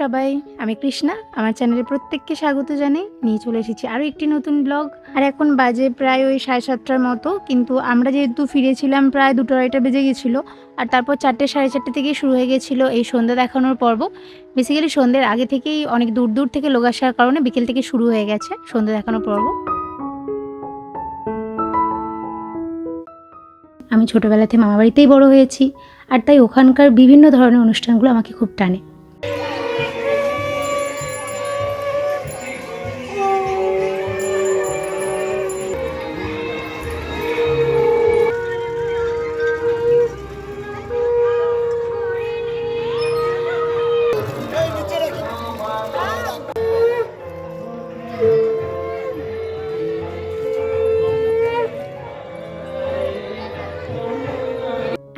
সবাই? আমি কৃষ্ণা। আমার চ্যানেলে প্রত্যেককে স্বাগত জানাই। নিয়ে চলে এসেছি আরও একটি নতুন ব্লগ আর এখন বাজে প্রায় ওই সাড়ে সাতটার মতো, কিন্তু আমরা যেহেতু ফিরেছিলাম প্রায় দুটো আড়াইটা বেজে গেছিল, আর তারপর চারটে সাড়ে চারটে থেকেই শুরু হয়ে গেছিল এই সন্ধ্যা দেখানোর পর্ব। বেসিক্যালি সন্ধ্যের আগে থেকেই অনেক দূর দূর থেকে লোক আসার কারণে বিকেল থেকে শুরু হয়ে গেছে সন্ধ্যা দেখানোর পর্ব। আমি ছোটোবেলাতে মামাবাড়িতেই বড় হয়েছি, আর তাই ওখানকার বিভিন্ন ধরনের অনুষ্ঠানগুলো আমাকে খুব টানে।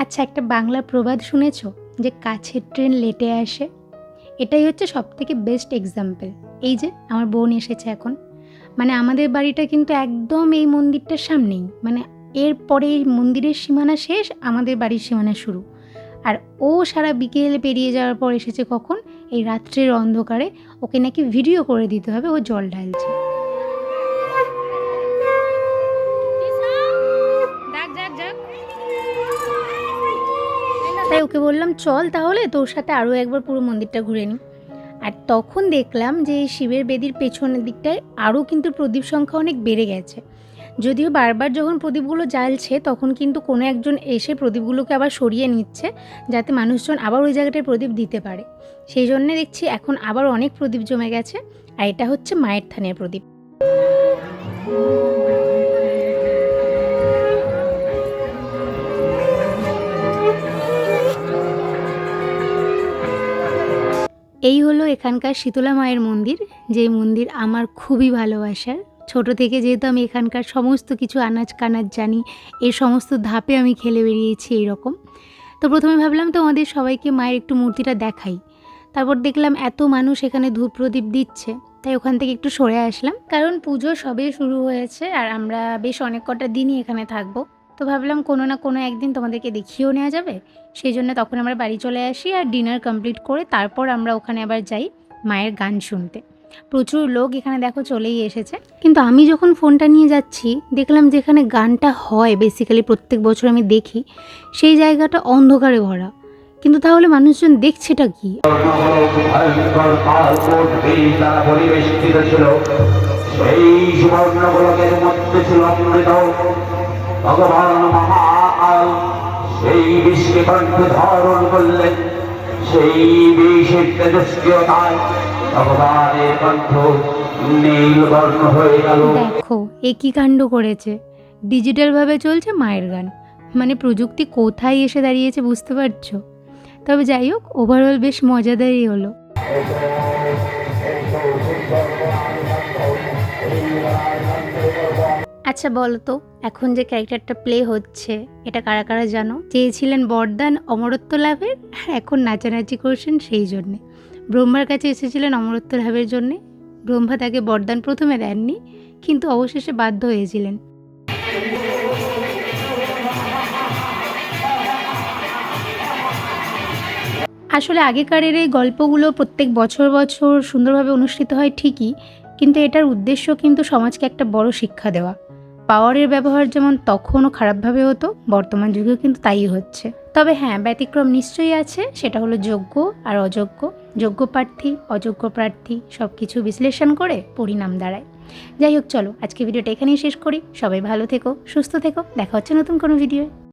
আচ্ছা একটা বাংলা প্রবাদ শুনেছ যে কাছের ট্রেন লেটে আসে? এটাই হচ্ছে সব থেকে বেস্ট এক্সাম্পল এই যে, আমার বোন এসেছে এখন। মানে আমাদের বাড়িটা কিন্তু একদম এই মন্দিরটার সামনেই। মানে এরপরে এই মন্দিরের সীমানা শেষ, আমাদের বাড়ির সীমানা শুরু। আর ও সারা বিকেল পেরিয়ে যাওয়ার পর এসেছে কখন? এই রাত্রের অন্ধকারে। ওকে নাকি ভিডিও করে দিতে হবে, ও জল ঢালছে। তাই ওকে বললাম, চল তাহলে তোর সাথে আরও একবার পুরো মন্দিরটা ঘুরে নিই আর তখন দেখলাম যে শিবের বেদির পেছনের দিকটায় আরও কিন্তু প্রদীপ সংখ্যা অনেক বেড়ে গেছে। যদিও বারবার যখন প্রদীপগুলো জ্বালছে, তখন কিন্তু কোনো একজন এসে প্রদীপগুলোকে আবার সরিয়ে নিচ্ছে, যাতে মানুষজন আবার ওই জায়গাটায় প্রদীপ দিতে পারে। সেই জন্যে দেখছি এখন আবার অনেক প্রদীপ জমে গেছে, আর এটা হচ্ছে মায়ের থানের প্রদীপ। এই হলো এখানকার শীতলা মায়ের মন্দির, যে মন্দির আমার খুবই ভালোবাসার। ছোট থেকে যেহেতু আমি এখানকার সমস্ত কিছু আনাজ কানাজ জানি এই সমস্ত ধাপে আমি খেলে বেরিয়েছি এইরকম। তো প্রথমে ভাবলাম তোমাদের সবাইকে মায়ের একটু মূর্তিটা দেখাই। তারপর দেখলাম এত মানুষ এখানে ধূপ প্রদীপ দিচ্ছে, তাই ওখান থেকে একটু সরে আসলাম। কারণ পুজো সবে শুরু হয়েছে আর আমরা বেশ অনেক কটা দিনই এখানে থাকব। তো ভাবলাম কোনো না কোনো একদিন তোমাদেরকে দেখিয়েও নেওয়া যাবে। সেই জন্য তখন আমরা বাড়ি চলে আসি আর ডিনার কমপ্লিট করে তারপর আমরা ওখানে আবার যাই মায়ের গান শুনতে। প্রচুর লোক এখানে দেখো চলেই এসেছে। কিন্তু আমি যখন ফোনটা নিয়ে যাচ্ছি, দেখলাম যেখানে গানটা হয় বেসিক্যালি প্রত্যেক বছর আমি দেখি, সেই জায়গাটা অন্ধকারে ভরা। কিন্তু তাহলে মানুষজন দেখছেটা কি? সেই ছিল অমৃত। ভগবান মহাকাল সেই বিষকে কণ্ঠে ধারণ করলেন। সেই বিষের তেজস্ক্রিয়তায় ভগবানের কণ্ঠ নীল বর্ণ হয়ে গেল। দেখো এ কী কাণ্ড করেছে? ডিজিটালভাবে চলছে মায়ের গান। মানে প্রযুক্তি কোথায় এসে দাঁড়িয়েছে বুঝতে পারছ? তবে যাই হোক ওভারঅল বেশ মজাদারই হলো। আচ্ছা বলো তো, এখন যে ক্যারেক্টারটা প্লে হচ্ছে, এটা কারা কারা জানো? চেয়েছিলেন বরদান অমরত্ব লাভের, আর এখন নাচানাচি করছেন সেই জন্যে। ব্রহ্মার কাছে এসেছিলেন অমরত্ব লাভের জন্যে। ব্রহ্মা তাকে বরদান প্রথমে দেননি, কিন্তু অবশেষে বাধ্য হয়েছিলেন। আসলে আগেকারের এই গল্পগুলো প্রত্যেক বছর বছর সুন্দরভাবে অনুষ্ঠিত হয় ঠিকই, কিন্তু এটার উদ্দেশ্য কিন্তু সমাজকে একটা বড় শিক্ষা দেওয়া। পাওয়ারের ব্যবহার যেমন তখনও খারাপভাবে হতো, বর্তমান যুগেও কিন্তু তাই হচ্ছে। তবে হ্যাঁ ব্যতিক্রম নিশ্চয়ই আছে, সেটা হলো যোগ্য আর অযোগ্য। যোগ্য প্রার্থী, অযোগ্য প্রার্থী সব কিছু বিশ্লেষণ করে পরিণাম দাঁড়ায়। যাই হোক, চলো আজকে ভিডিওটা এখানেই শেষ করি। সবাই ভালো থেকো, সুস্থ থেকো, দেখা হচ্ছে নতুন কোনো ভিডিও